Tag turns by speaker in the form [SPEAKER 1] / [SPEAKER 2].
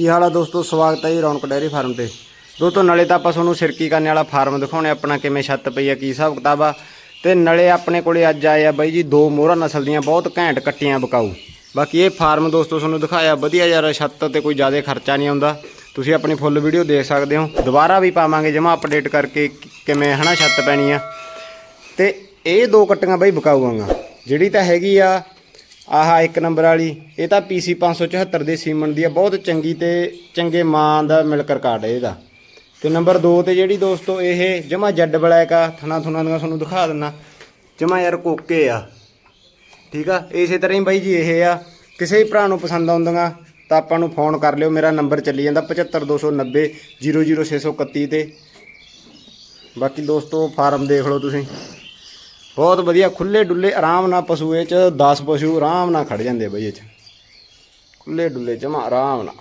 [SPEAKER 1] ਕੀ ਹਾਲ ਆ ਦੋਸਤੋ? ਸਵਾਗਤ ਹੈ ਜੀ ਰੌਣਕ ਡੈਰੀ ਫਾਰਮ ਤੇ। ਦੋਸਤੋ, ਨਲੇ ਤਾਂ ਆਪਾਂ ਤੁਹਾਨੂੰ ਸਿਰਕੀ ਕਰਨ ਵਾਲਾ ਫਾਰਮ ਦਿਖਾਉਣੇ ਆਪਣਾ ਕਿਵੇਂ ਛੱਤ ਪਈ ਆ, ਕੀ ਹਿਸਾਬ ਕਿਤਾਬ ਆ। ਤੇ ਨਲੇ ਆਪਣੇ ਕੋਲੇ ਅੱਜ ਆਏ ਆ ਬਾਈ ਜੀ, ਦੋ ਮੋਹਰਾ ਨਸਲ ਦੀਆਂ, ਬਹੁਤ ਘੈਂਟ ਕੱਟੀਆਂ ਬਕਾਊ। ਬਾਕੀ ਇਹ ਫਾਰਮ ਦੋਸਤੋ ਤੁਹਾਨੂੰ ਦਿਖਾਇਆ, ਵਧੀਆ ਯਾਰ, ਛੱਤ ਤੇ ਕੋਈ ਜ਼ਿਆਦਾ ਖਰਚਾ ਨਹੀਂ ਆਉਂਦਾ। ਤੁਸੀਂ ਆਪਣੀ ਫੁੱਲ ਵੀਡੀਓ ਦੇਖ ਸਕਦੇ ਹੋ। ਦੁਬਾਰਾ ਵੀ ਪਾਵਾਂਗੇ, ਜਮਾ ਅਪਡੇਟ ਕਰਕੇ ਕਿ- ਕਿਵੇਂ ਹਨਾ ਛੱਤ ਪੈਣੀ ਆ। ਤੇ ਇਹ ਦੋ ਕੱਟੀਆਂ ਬਾਈ ਬਕਾਊਆਂਗਾ ਜਿਹੜੀ ਤਾਂ ਹੈਗੀ ਆ ਆਹ ਇੱਕ ਨੰਬਰ ਵਾਲੀ। ਇਹ ਤਾਂ PC 574 ਦੇ ਸੀਮਨ ਦੀ ਆ, ਬਹੁਤ ਚੰਗੀ ਤੇ ਚੰਗੇ ਮਾਂ ਦਾ ਮਿਲਕ ਕਾਰਡ ਹੈ ਇਹਦਾ। ਤੇ ਨੰਬਰ 2 ਤੇ ਜਿਹੜੀ ਦੋਸਤੋ ਇਹ ਜਮਾ ਜੱਡ ਬਲੈਕ ਆ, ਥਣਾ ਥੁਣਾ ਦੀਆਂ ਤੁਹਾਨੂੰ ਦਿਖਾ ਦਿੰਨਾ। ਜਮਾ ਯਾਰ ਕੋਕੇ ਆ। ਠੀਕ ਆ? ਇਸੇ ਤਰ੍ਹਾਂ ਹੀ ਬਾਈ ਜੀ ਇਹ ਆ। ਕਿਸੇ ਵੀ ਭਰਾ ਨੂੰ ਪਸੰਦ ਆਉਂਦੀਆਂ ਤਾਂ ਆਪਾਂ ਨੂੰ ਫੋਨ ਕਰ ਲਿਓ। ਮੇਰਾ ਨੰਬਰ ਚੱਲੀ ਜਾਂਦਾ 75290 00631 ਤੇ। ਬਾਕੀ ਦੋਸਤੋ ਫਾਰਮ ਦੇਖ ਲਓ ਤੁਸੀਂ। ਬਹੁਤ ਵਧੀਆ ਖੁੱਲੇ ਡੁੱਲੇ ਆਰਾਮ ਨਾਲ ਪਸ਼ੂ ਇਹ ਚ 10 ਪਸ਼ੂ ਆਰਾਮ ਨਾਲ ਖੜ ਜਾਂਦੇ ਆ ਬਈ ਇਹ ਚ। ਖੁੱਲੇ ਡੁੱਲੇ ਜਮਾ ਆਰਾਮ ਨਾਲ।